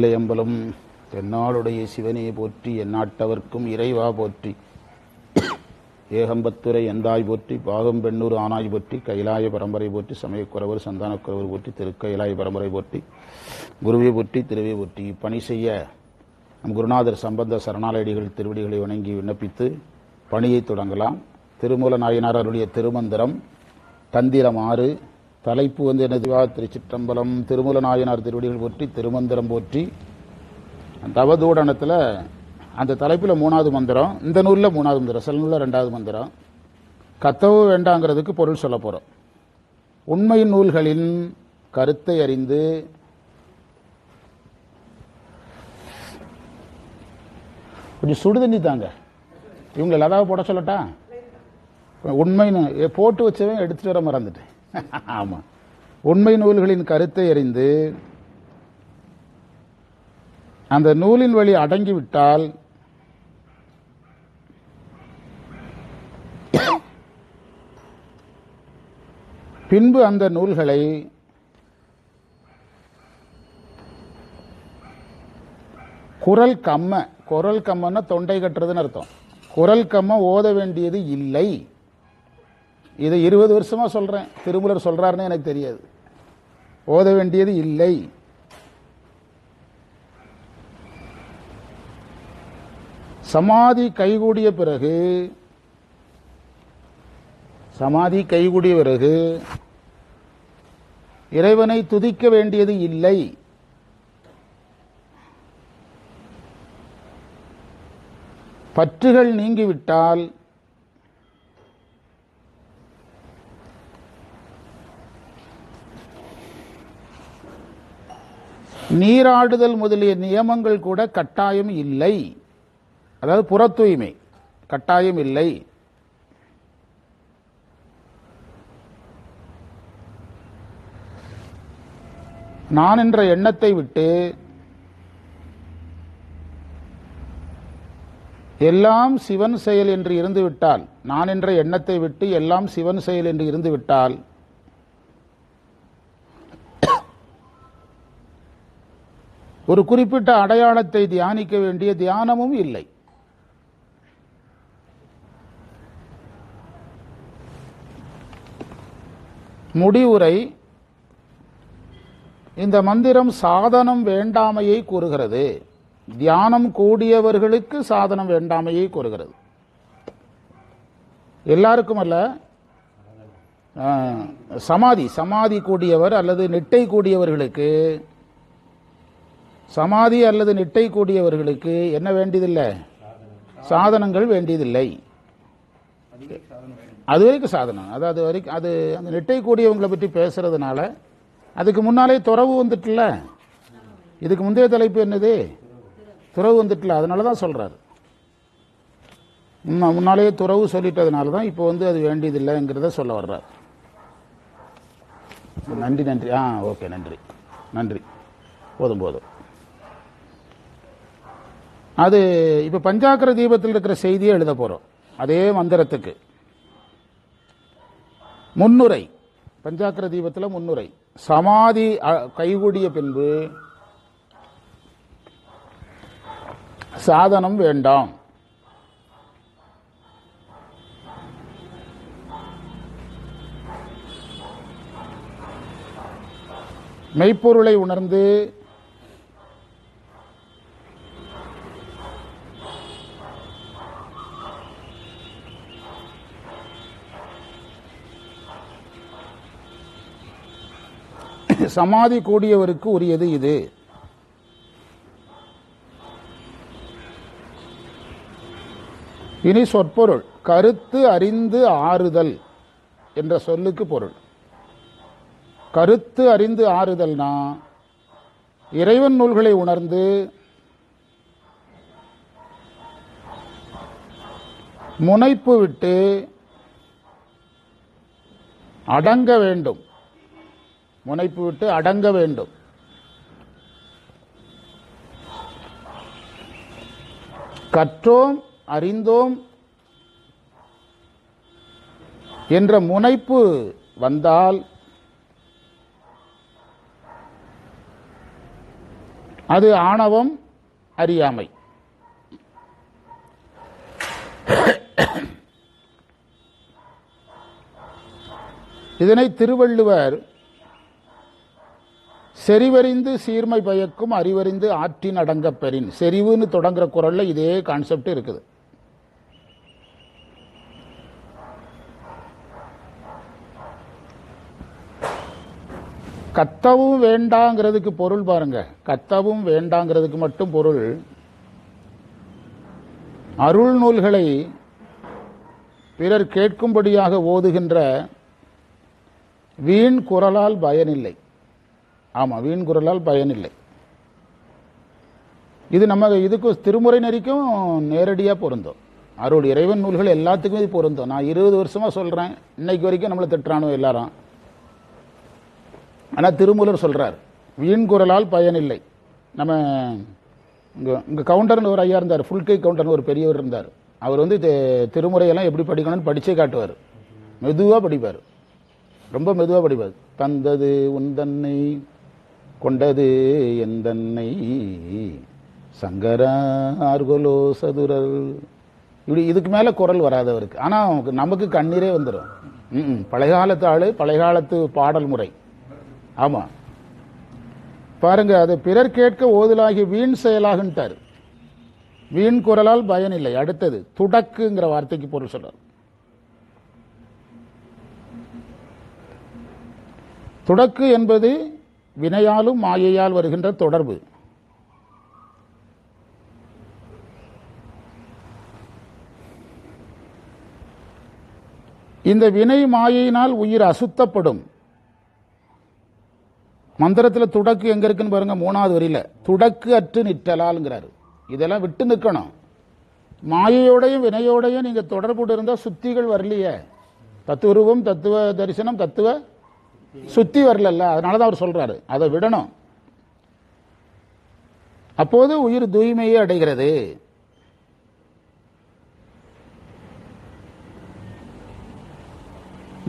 இல்லையம்பலம் தென்னாளுடைய சிவனே போற்றி எந்நாட்டவர்க்கும் இறைவா போற்றி. ஏகம்பத்துரை எந்தாய் போற்றி பாகம் பெண்ணூர் ஆனாய் போற்றி கைலாய பரம்பரை போற்றி சமயக்குறவர் சந்தானக்குறவர் போற்றி திருக்கைலாய பரம்பரை போற்றி குருவை போற்றி திருவை போற்றி. பணி செய்ய நம் குருநாதர் சம்பந்த சரணாலயடிகள் திருவடிகளை வணங்கி விண்ணப்பித்து பணியை தொடங்கலாம். திருமூல நாயனார் அருளிய திருமந்திரம் தந்திரம் ஆறு தலைப்பு வந்து என்னதுவா திருச்சிற்றம்பலம் திருமூல நாயனார் திருவடிகள் போற்றி திருமந்திரம் போற்றி. தவதூடனத்தில் அந்த தலைப்பில் மூணாவது மந்திரம் இந்த நூலில் மூணாவது மந்திரம் சில நூலில் ரெண்டாவது மந்திரம். கத்தவு வேண்டாங்கிறதுக்கு பொருள் சொல்ல போகிறோம் உண்மை நூல்களின் கருத்தை அறிந்து கொஞ்சம் சுடு தண்ணி தாங்க. இவங்களை லதாவை போட சொல்லட்டா? உண்மைன்னு போட்டு வச்சவன் எடுத்துகிட்டு வர மறந்துட்டேன். ஆமா. உண்மை நூல்களின் கருத்தை அறிந்து அந்த நூலின் வழி அடங்கிவிட்டால் பின்பு அந்த நூல்களை குரல் கம்ம குரல் கம்மன்னா தொண்டை கட்டுறதுன்னு அர்த்தம். குரல் கம்ம ஓத வேண்டியது இல்லை. இதை இருபது வருஷமா சொல்றேன். திருமூலர் சொல்கிறாருன்னு எனக்கு தெரியாது. ஓத வேண்டியது இல்லை. சமாதி கைகூடிய பிறகு சமாதி கைகூடிய பிறகு இறைவனை துதிக்க வேண்டியது இல்லை. பற்றுகள் நீங்கிவிட்டால் நீராடுதல் முதலிய நியமங்கள் கூட கட்டாயம் இல்லை. அதாவது புற தூய்மை கட்டாயம் இல்லை. நான் என்ற எண்ணத்தை விட்டு எல்லாம் சிவன் செயல் என்று இருந்துவிட்டால் நான் என்ற எண்ணத்தை விட்டு எல்லாம் சிவன் செயல் என்று இருந்துவிட்டால் ஒரு குறிப்பிட்ட அடையாளத்தை தியானிக்க வேண்டிய தியானமும் இல்லை. முடிவுரை இந்த மந்திரம் சாதனம் வேண்டாமையை கூறுகிறது. தியானம் கூடியவர்களுக்கு சாதனம் வேண்டாமையை கூறுகிறது. எல்லாருக்கும் அல்ல சமாதி சமாதி கூடியவர் அல்லது நெட்டை கூடியவர்களுக்கு சமாதி அல்லது நிட்டை கூடியவர்களுக்கு என்ன வேண்டியதில்லை? சாதனங்கள் வேண்டியதில்லை. அது வரைக்கும் சாதனம். அதாவது வரைக்கும் அது அந்த நெட்டை கூடியவங்களை பற்றி பேசுறதுனால அதுக்கு முன்னாலே துறவு வந்துட்டுல இதுக்கு முந்தைய தலைப்பு என்னது? துறவு வந்துட்டுல அதனால தான் சொல்கிறார் முன்னாலேயே துறவு சொல்லிட்டதுனால தான் இப்போ வந்து அது வேண்டியதில்லைங்கிறத சொல்ல வர்றார். நன்றி நன்றி. ஆ ஓகே நன்றி. நன்றி. போதும் போதும். அது இப்போ பஞ்சாக்கர தீபத்தில் இருக்கிற செய்தியை எழுத போகிறோம் அதே மந்திரத்துக்கு. முன்னுரை. பஞ்சாக்கர தீபத்தில் முன்னுரை. சமாதி கைகூடிய பின்பு சாதனம் வேண்டாம். மெய்ப்பொருளை உணர்ந்து சமாதி கூடியவருக்கு உரியது இது. இனி சொற்பொருள் கருத்து அறிந்து ஆறுதல் என்ற சொல்லுக்கு பொருள். கருத்து அறிந்து ஆறுதல்னா இறைவன் நூல்களை உணர்ந்து முனைப்பு விட்டு அடங்க வேண்டும். முனைப்பு விட்டு அடங்க வேண்டும். கற்றோம் அறிந்தோம் என்ற முனைப்பு வந்தால் அது ஆணவம் அறியாமை. இதனை திருவள்ளுவர் செறிவறிந்து சீர்மை பயக்கும் அறிவறிந்து ஆற்றின் அடங்கப் பெறின். செறிவுன்னு தொடங்குற குரல்ல இதே கான்செப்ட் இருக்குது. கத்தவும் வேண்டாங்கிறதுக்கு பொருள் பாருங்க. கத்தவும் வேண்டாங்கிறதுக்கு மட்டும் பொருள். அருள் நூல்களை பிறர் கேட்கும்படியாக ஓதுகின்ற வீண் குரலால் பயனில்லை. ஆமாம் வீண் குரலால் பயனில்லை. இது நம்ம இதுக்கும் திருமுறை நெறிக்கும் நேரடியாக பொருந்தும். அருள் இறைவன் நூல்கள் எல்லாத்துக்குமே இது பொருந்தும். நான் இருபது வருஷமாக சொல்கிறேன் இன்னைக்கு வரைக்கும் நம்மளை திட்டுறானோ எல்லாரும். ஆனால் திருமூலர் சொல்கிறார் வீண் குரலால் பயனில்லை. நம்ம இங்கே இங்கே கவுண்டர்னு ஒரு ஐயா இருந்தார் ஃபுல் கை கவுண்டர்னு ஒரு பெரியவர் இருந்தார். அவர் வந்து திருமுறையெல்லாம் எப்படி படிக்கணும்னு படித்தே காட்டுவார். மெதுவாக படிப்பார். ரொம்ப மெதுவாக படிப்பார். தந்தது உந்தன்னை கொண்டது எந்தன்னை? சங்கரார்கொலோ சதுரல் இப்படி இதுக்கு மேல குரல் வராது அவருக்கு. ஆனா அவனுக்கு- நமக்கு கண்ணீரே வந்துடும் ம்ம். பழைய காலத்து ஆளு பழைய காலத்து பாடல் முறை. ஆமா. பாருங்க அது பிறர் கேட்க ஓதலாகி வீண் செயலாகின்றார் வீண் குரலால் பயனில்லை. அடுத்தது துடக்குங்கிற வார்த்தைக்கு பொருள் சொல்றார். துடக்கு என்பது வினையாலும் மாயையால் வருகின்ற தொடர்பு. இந்த வினை மாயையினால் உயிர் அசுத்தப்படும். மந்திரத்தில் துடக்கு எங்க இருக்குன்னு பாருங்க மூணாவது வரியில. துடக்கு அற்று நிற்றலால்ங்கிறாரு. இதெல்லாம் விட்டு நிற்கணும். மாயையோடையும் வினையோடையும் நீங்க தொடர்பு இருந்தால் சுத்திகள் வரலையே. தத்துவரூபம் தத்துவ தரிசனம் தத்துவ சுத்தி வரலல்ல அதனாலதான் அவர் சொல்றாரு அதை விடணும். அப்போது உயிர் தூய்மையை அடைகிறது.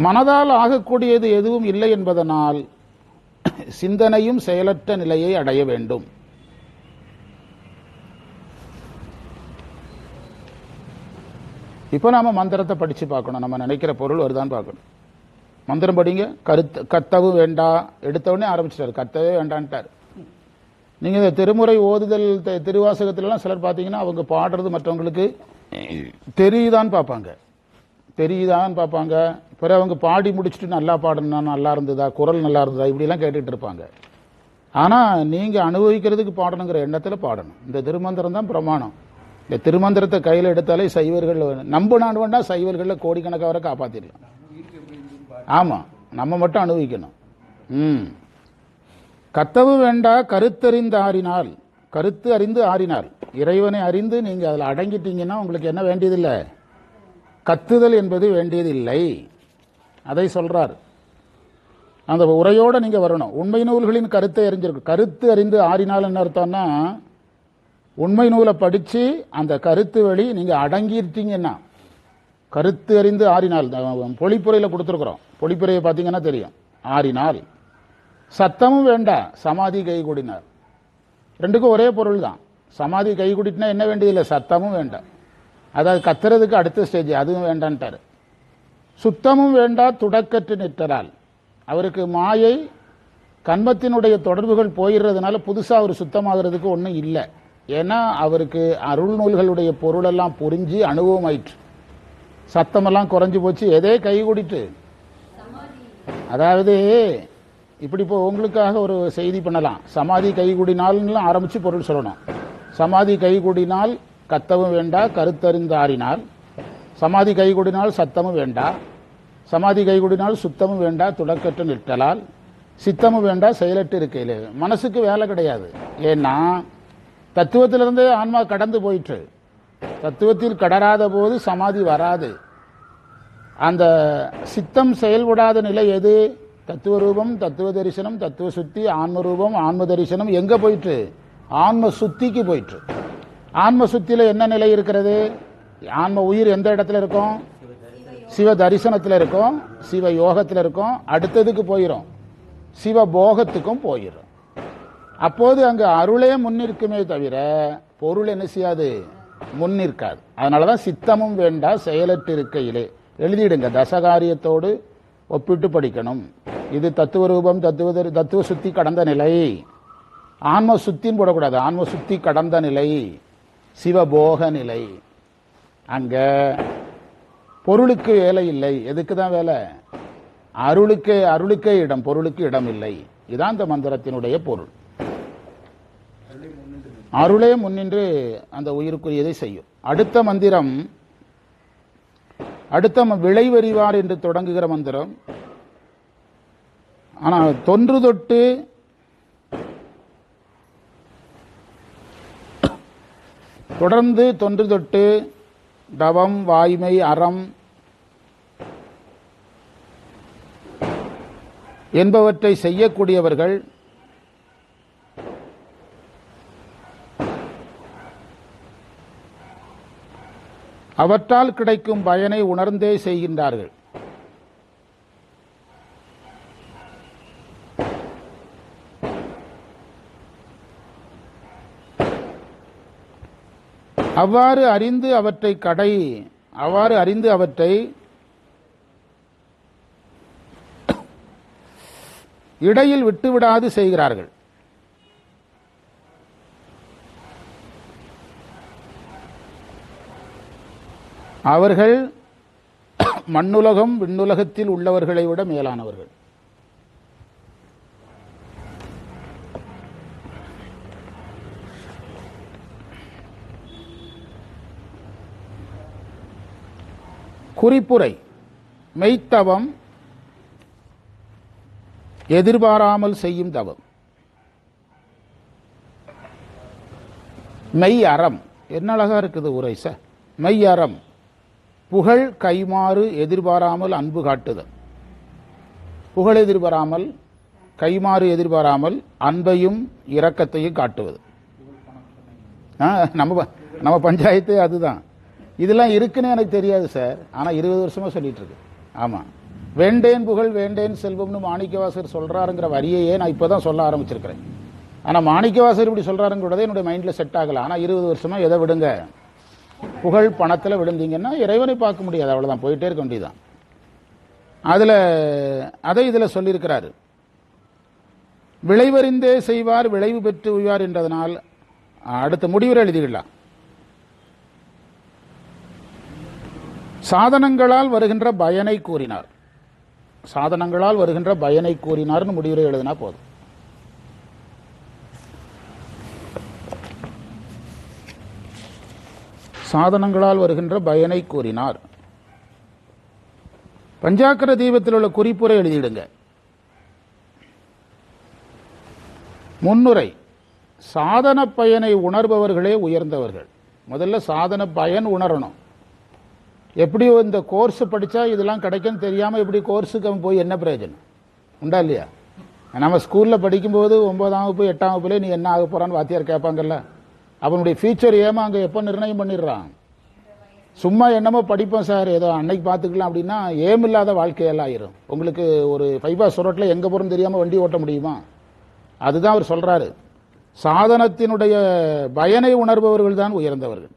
மனதால் ஆகக்கூடியது எதுவும் இல்லை என்பதனால் சிந்தனையும் செயலற்ற நிலையை அடைய வேண்டும். இப்போ நாம மந்திரத்தை படிச்சு பார்க்கணும். நம்ம நினைக்கிற பொருள் வருதான்னு பார்க்கணும். மந்திரம் படிங்க கருத்து கத்தவும் வேண்டா எடுத்த ஆரம்பிச்சிட்டார். ஆரம்பிச்சிட்டாரு கத்தவே வேண்டான்ட்டார். நீங்கள் இந்த திருமுறை ஓதுதல் திருவாசகத்திலலாம் சிலர் பார்த்தீங்கன்னா அவங்க பாடுறது மற்றவங்களுக்கு தெரியுதான்னு பார்ப்பாங்க தெரியுதான்னு பார்ப்பாங்க பிறகு அவங்க பாடி முடிச்சுட்டு நல்லா பாடணும்னா நல்லா இருந்ததா? குரல் நல்லா இருந்ததா? இப்படிலாம் கேட்டுட்டு இருப்பாங்க. ஆனால் நீங்கள் அனுபவிக்கிறதுக்கு பாடணுங்கிற எண்ணத்தில் பாடணும். இந்த திருமந்திரம் தான் பிரமாணம். இந்த திருமந்திரத்தை கையில் எடுத்தாலே சைவர்கள் நம்பு நாடு வேண்டாம் சைவர்களில் கோடிக்கணக்காக வரை காப்பாற்றிடலாம் ஆமாம் நம்ம மட்டும் அனுபவிக்கணும். ம். கத்தவு வேண்டா கருத்தறிந்து ஆறினால் கருத்து அறிந்து ஆறினால். இறைவனை அறிந்து நீங்கள் அதில் அடங்கிட்டீங்கன்னா உங்களுக்கு என்ன வேண்டியதில்லை? கத்துதல் என்பது வேண்டியதில்லை. அதை சொல்றார். அந்த உரையோடு நீங்கள் வரணும். உண்மை நூல்களின் கருத்தை அறிஞ்சிருக்கு கருத்து அறிந்து ஆறினால் என்ன அர்த்தம்னா உண்மை நூலை படித்து அந்த கருத்து வழி நீங்கள் அடங்கிட்டீங்கன்னா கருத்து அறிந்து ஆறினால் இந்த கொடுத்துருக்குறோம். பொழிப்புரையை பார்த்தீங்கன்னா தெரியும். ஆறினால். சத்தமும் வேண்டாம் சமாதி கைகூடினார் ரெண்டுக்கும் ஒரே பொருள் தான். சமாதி கை என்ன வேண்டியதில்லை? சத்தமும் வேண்டாம். அதாவது கத்துறதுக்கு அடுத்த ஸ்டேஜ் அதுவும் வேண்டான்ட்டாரு. சுத்தமும் வேண்டா துடக்கற்று நிற்றலால் அவருக்கு மாயை கண்மத்தினுடைய தொடர்புகள் போயிடுறதுனால புதுசாக அவர் சுத்தமாகிறதுக்கு ஒன்றும் இல்லை. ஏன்னா அவருக்கு அருள் நூல்களுடைய பொருளெல்லாம் புரிஞ்சு அனுபவம் ஆயிற்று சத்தமெல்லாம் குறைஞ்சி போச்சு. எதே கை கூடிட்டு. அதாவது இப்படி இப்போ உங்களுக்காக ஒரு செய்தி பண்ணலாம். சமாதி கைகூடினால்னு ஆரம்பிச்சு பொருள் சொல்லணும். சமாதி கைகூடினால் கத்தவும் வேண்டா கருத்தறிந்தாரினால். சமாதி கைகூடினால் சத்தமும் வேண்டா. சமாதி கைகூடினால் சுத்தமும் வேண்டா துடக்கற்ற நிட்டலால் சித்தமும் வேண்டா செயலற்று இருக்கையில். மனசுக்கு வேலை கிடையாது. ஏன்னா தத்துவத்திலிருந்தே ஆன்மா கடந்து போயிட்டு தத்துவத்தில் கடராத போது சமாதி வராது. அந்த சித்தம் செயல்படாத நிலை எது? தத்துவ ரூபம் தத்துவ தரிசனம் தத்துவ சுத்தி ஆன்ம ரூபம் ஆன்ம தரிசனம் எங்க போயிட்டு ஆன்ம சுத்திக்கு போயிட்டு ஆன்ம சுத்தியில என்ன நிலை இருக்கிறது? ஆன்ம உயிர் எந்த இடத்துல இருக்கும்? சிவ தரிசனத்தில் இருக்கும் சிவ யோகத்தில் இருக்கும் அடுத்ததுக்கு போயிடும் சிவ போகத்துக்கும் போயிடும் அப்போது அங்கு அருளே முன்னிற்குமே தவிர பொருள் என்ன செய்யாது? முன் நிற்காது அதனால தான் சித்தமும் வேண்டா செயலற்று இருக்கையிலே எழுதிடுங்க. தசகாரியத்தோடு ஒப்பிட்டு படிக்கணும். இது தத்துவ ரூபம் தத்துவ தத்துவ சுத்தி கடந்த நிலை. ஆன்ம சுத்தின்னு போடக்கூடாது. ஆன்ம சுத்தி கடந்த நிலை. சிவபோக நிலை. அங்கே பொருளுக்கு வேலை இல்லை. எதுக்கு தான் வேலை? அருளுக்கே அருளுக்கே இடம் பொருளுக்கு இடம் இல்லை இதான் இந்த மந்திரத்தினுடைய பொருள். அருளே முன்னின்று அந்த உயிருக்குரியதை செய்யும். அடுத்த மந்திரம் அடுத்த விளைவறிவார் என்று தொடங்குகிற மந்திரம். ஆனால் தொன்று தொட்டு தொடர்ந்து தொன்று தொட்டு தவம் வாய்மை அறம் என்பவற்றை செய்யக்கூடியவர்கள் அவற்றால் கிடைக்கும் பயனை உணர்ந்தே செய்கின்றார்கள். அவ்வாறு அறிந்து அவற்றை கடை அவ்வாறு அறிந்து அவற்றை இடையில் விட்டுவிடாது செய்கிறார்கள். அவர்கள் மண்ணுலகம் விண்ணுலகத்தில் உள்ளவர்களை விட மேலானவர்கள். குறிப்புரை மெய்த்தவம் எதிர்பாராமல் செய்யும் தவம். மெய் அறம் என்ன அழகா இருக்குது உரை சார்? மெய் அறம் புகழ் கைமாறு எதிர்பாராமல் அன்பு காட்டுதல். புகழ் எதிர்பாராமல் கைமாறு எதிர்பாராமல் அன்பையும் இரக்கத்தையும் காட்டுவது. ஆ, நம்ம ப- நம்ம பஞ்சாயத்து அதுதான். இதெல்லாம் இருக்குன்னு எனக்கு தெரியாது சார் ஆனால் இருபது வருஷமா சொல்லிட்டு இருக்கு ஆமாம் வேண்டேன் புகழ் வேண்டேன் செல்வம்னு மாணிக்கவாசர் சொல்கிறாருங்கிற வரியையே நான் இப்போ தான் சொல்ல ஆரம்பிச்சிருக்கிறேன். ஆனால் மாணிக்கவாசர் இப்படி சொல்கிறாருங்கிறத என்னுடைய மைண்டில் செட் ஆகலை. ஆனால் இருபது வருஷமாக எதை விடுங்க? புகழ் பணத்துல விழுந்தீங்கன்னா இறைவனை பார்க்க முடியாது. அவ்வளவுதான். போயிட்டே இருக்க வேண்டியதுதான். அதுல அதை இதுல சொல்லியிருக்கிறாரு. விளைவறிந்தே செய்வார் விளைவு பெற்று உய்வார் என்றதனால் அடுத்த முடிவுரை எழுதிடலாம். சாதனங்களால் வருகின்ற பயனை கூறினார். சாதனங்களால் வருகின்ற பயனை கூறினார்னு முடிவுரை எழுதினா போதும். சாதனங்களால் வருகின்ற பயனை கூறினார். பஞ்சாக்கர தீபத்தில் உள்ள குறிப்புரை எழுதிடுங்க. முன்னுரை சாதன பயனை உணர்பவர்களே உயர்ந்தவர்கள். முதல்ல சாதன பயன் உணரணும். எப்படி இந்த கோர்ஸ் படித்தா இதெல்லாம் கிடைக்கும்னு தெரியாமல் இப்படி கோர்ஸுக்கு அவன் போய் என்ன பிரயோஜனம்? உண்டா இல்லையா? நம்ம ஸ்கூலில் படிக்கும்போது ஒன்பதாம் வகுப்பு எட்டாம் வகுப்புலேயே நீ என்ன ஆக போகிறான்னு வாத்தியார் கேட்பாங்கல்ல. அவனுடைய ஃபியூச்சர் ஏமா அங்கே எப்போ நிர்ணயம் பண்ணிடுறான்? சும்மா என்னமோ படிப்போம் சார் ஏதோ அன்னைக்கு பார்த்துக்கலாம் அப்படின்னா ஏம் இல்லாத வாழ்க்கையெல்லாம் ஆயிரும். உங்களுக்கு ஒரு ஃபைபாஸ் சுரட்டில் எங்கே போகிறோம் தெரியாமல் வண்டி ஓட்ட முடியுமா? அதுதான் அவர் சொல்கிறாரு சாதனத்தினுடைய பயனை உணர்பவர்கள் தான் உயர்ந்தவர்கள்.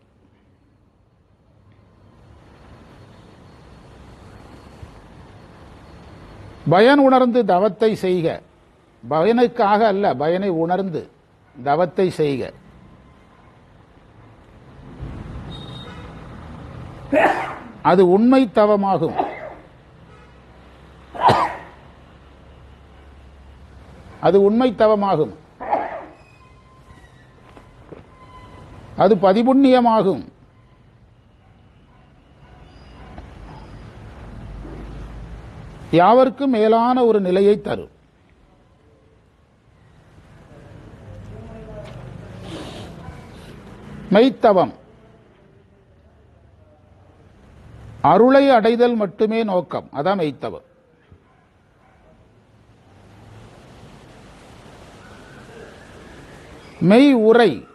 பயன் உணர்ந்து தவத்தை செய்க. பயனுக்காக அல்ல பயனை உணர்ந்து தவத்தை செய்க. அது உண்மை தவமாகும். அது உண்மை தவமாகும். அது பதிபுண்ணியமாகும். யாவருக்கும் மேலான ஒரு நிலையை தரும். மெய்த்தவம். அருளை அடைதல் மட்டுமே நோக்கம். அதான் மெய்த்தவம் மெய் உரை.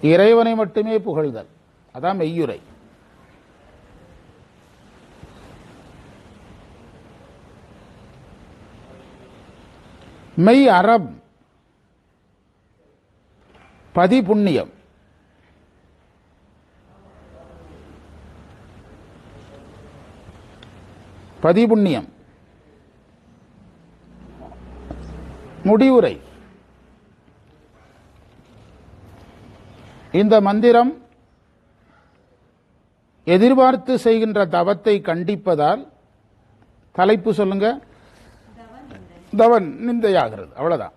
இறைவனை மட்டுமே புகழ்தல். அதான் மெய்யுரை. மெய் அறம். பதி புண்ணியம் பதிபுண்ணியம். முடிவுரை. இந்த மந்திரம் எதிர்பார்த்து செய்கின்ற தவத்தை கண்டிப்பதால் தலைப்பு சொல்லுங்க. தவன் நிந்தையாகிறது அவ்வளவுதான்.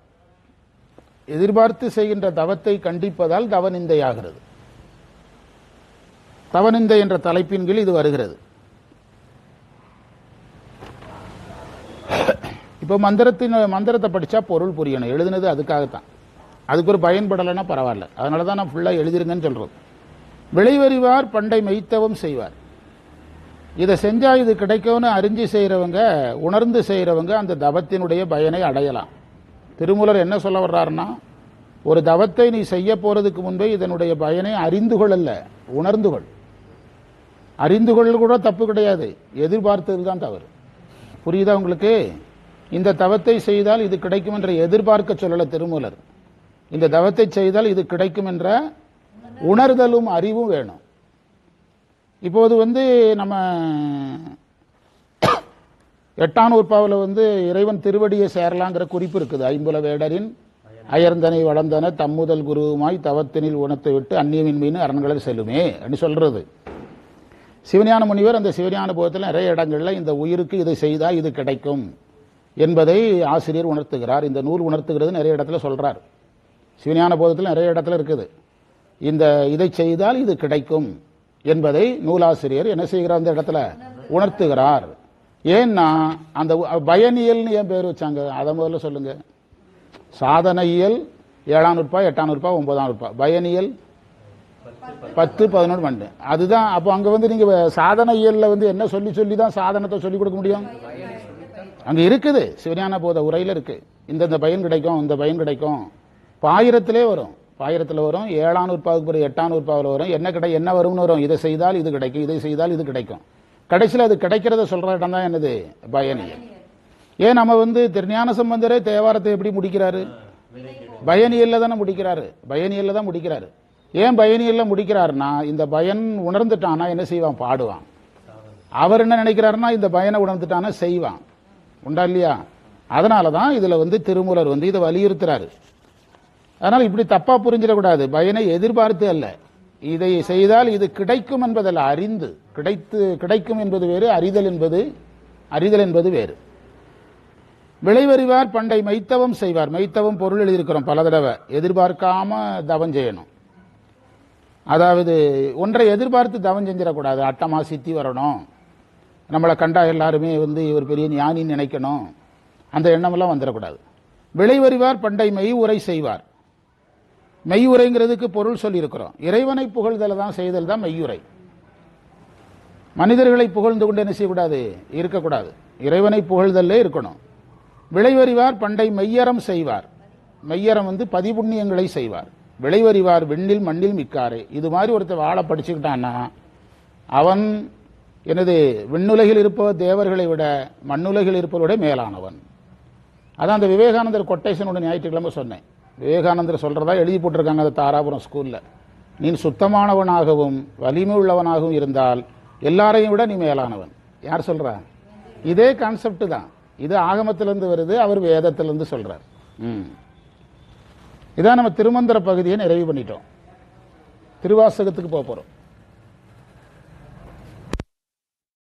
எதிர்பார்த்து செய்கின்ற தவத்தை கண்டிப்பதால் தவநிந்தையாகிறது தவநிந்தை என்ற தலைப்பின் கீழ் இது வருகிறது. இப்போ மந்திரத்தின் மந்திரத்தை படித்தா பொருள் புரியணும். எழுதுனது அதுக்காகத்தான். அதுக்கு ஒரு பயன்படலைன்னா பரவாயில்ல. அதனால தான் நான் ஃபுல்லாக எழுதிருங்கன்னு சொல்கிறோம் விளைவறிவார் பண்டை மெய்த்தவும் செய்வார். இதை செஞ்சால் இது கிடைக்கும்னு அறிஞ்சு செய்கிறவங்க உணர்ந்து செய்கிறவங்க அந்த தவத்தினுடைய பயனை அடையலாம். திருமூலர் என்ன சொல்ல வர்றாருன்னா ஒரு தவத்தை நீ செய்ய போகிறதுக்கு முன்பே இதனுடைய பயனை அறிந்து கொள்ளல உணர்ந்து கொள். அறிந்து கொள்ள கூட தப்பு கிடையாது. எதிர்பார்த்தது தான் தவறு. புரியுதா உங்களுக்கு? இந்த தவத்தை செய்தால் இது கிடைக்கும் என்ற எதிர்பார்க்க சொல்லல திருமூலர். இந்த தவத்தை செய்தால் இது கிடைக்கும் என்ற உணர்தலும் அறிவும் வேணும். இப்போது வந்து நம்ம எட்டாம் நூற்பாவில் வந்து இறைவன் திருவடியை சேரலாங்கிற குறிப்பு இருக்குது. ஐம்புல வேடரின் அயர்ந்தனை வளர்ந்தன தம்முதல் குருவுமாய் தவத்தினில் உணத்தை விட்டு அந்நியமின் மீன் அரண்களில் செல்லுமே அப்படின்னு சொல்றது. சிவஞான முனிவர் அந்த சிவஞான போகத்தில் நிறைய இடங்களில் இந்த உயிருக்கு இதை செய்தால் இது கிடைக்கும். என்பதை ஆசிரியர் உணர்த்துகிறார். இந்த நூல் உணர்த்துகிறது நிறைய இடத்துல சொல்கிறார் சிவஞான போதத்தில் நிறைய இடத்துல இருக்குது. இந்த இதை செய்தால் இது கிடைக்கும் என்பதை நூலாசிரியர் என்ன செய்கிறார் அந்த இடத்துல? உணர்த்துகிறார். ஏன்னா அந்த பயனியல்னு ஏன் பேர் வச்சாங்க? அதை முதல்ல சொல்லுங்க. சாதனையியல் ஏழாம் ரூபாய் எட்டாம் ரூபாய் ஒன்பதாம் ரூபாய் பயனியல் பத்து பதினொன்று பன்னெண்டு. அதுதான் அப்போ அங்கே வந்து நீங்கள் சாதனையியலில் வந்து என்ன சொல்லி சொல்லி தான் சாதனத்தை சொல்லிக் கொடுக்க முடியும்? அங்கே இருக்குது. சிவஞான போத உரையில் இருக்கு. இந்தந்த பயன் கிடைக்கும் இந்த பயன் கிடைக்கும். பாயிரத்திலே வரும். பாயிரத்தில் வரும் ஏழாம் நூற்பாவுக்கு பிறகு எட்டாம் நூற்பாவில் வரும். என்ன கிடை என்ன வரும்னு வரும். இதை செய்தால் இது கிடைக்கும் இதை செய்தால் இது கிடைக்கும். கடைசியில் அது கிடைக்கிறத சொல்கிற இடம் தான் என்னது? பயனியல் ஏன் நம்ம வந்து திருஞான சம்பந்தரே தேவாரத்தை எப்படி முடிக்கிறாரு? பயனியல்ல தானே முடிக்கிறாரு. பயனியல்ல தான் முடிக்கிறாரு. ஏன் பயணியில் முடிக்கிறாருன்னா இந்த பயன் உணர்ந்துட்டான்னா என்ன செய்வான்? பாடுவான். அவர் என்ன நினைக்கிறாருன்னா இந்த பயனை உணர்ந்துட்டானா செய்வான். உண்டா இல்லையா? அதனால தான் இதில் வந்து திருமூலர் வந்து இதை வலியுறுத்துறாரு. அதனால் இப்படி தப்பாக புரிஞ்சிடக்கூடாது. பயனை எதிர்பார்த்து அல்ல. இதை செய்தால் இது கிடைக்கும் என்பதல்ல அறிந்து கிடைத்து கிடைக்கும் என்பது வேறு அறிதல் என்பது அறிதல் என்பது வேறு. விளைவறிவார் பண்டை மைத்தவம் செய்வார். மைத்தவம் பொருள் எழுதியிருக்கிறோம் பல தடவை. எதிர்பார்க்காம தவம் செய்யணும். அதாவது ஒன்றை எதிர்பார்த்து தவம் செஞ்சிடக்கூடாது. அட்டமா சித்தி வரணும். நம்மளை கண்டா எல்லாருமே வந்து இவர் பெரிய ஞானின்னு நினைக்கணும். அந்த எண்ணமெல்லாம் வந்துடக்கூடாது. விளைவறிவார் பண்டை மெய் உரை செய்வார். மெய் உரைங்கிறதுக்கு பொருள் சொல்லியிருக்கிறோம். இறைவனை புகழ்தல தான் செய்தல் தான் மெய்யுரை மனிதர்களை புகழ்ந்து கொண்டு என்ன செய்யக்கூடாது? இருக்கக்கூடாது. இறைவனை புகழ்தல்லே இருக்கணும். விளைவறிவார் பண்டை மெய்யறம் செய்வார். மெய்யறம் வந்து பதிபுண்ணியங்களை செய்வார். விளைவறிவார் வெண்ணில் மண்ணில் மிக்காரே இது மாதிரி ஒருத்தர் வாழ படிச்சுக்கிட்டான்னா அவன் எனது விண்ணுலகில் இருப்பவர் தேவர்களை விட மண்ணுலகில் இருப்பவரை மேலானவன். அதான் அந்த விவேகானந்தர் கொட்டேஷனோட ஞாயிற்றுக்கிழமை சொன்னேன். விவேகானந்தர் சொல்கிறதா எழுதி போட்டிருக்காங்க அந்த தாராபுரம் ஸ்கூலில் நீ சுத்தமானவனாகவும் வலிமை உள்ளவனாகவும் இருந்தால் எல்லாரையும் விட நீ மேலானவன். யார் சொல்கிறா இதே கான்செப்ட் தான். இது ஆகமத்திலேருந்து வருது அவர் வேதத்திலேருந்து சொல்கிறார் ம். இதான் நம்ம திருமந்திர பகுதியை நிறைவு பண்ணிட்டோம். திருவாசகத்துக்கு போக போகிறோம்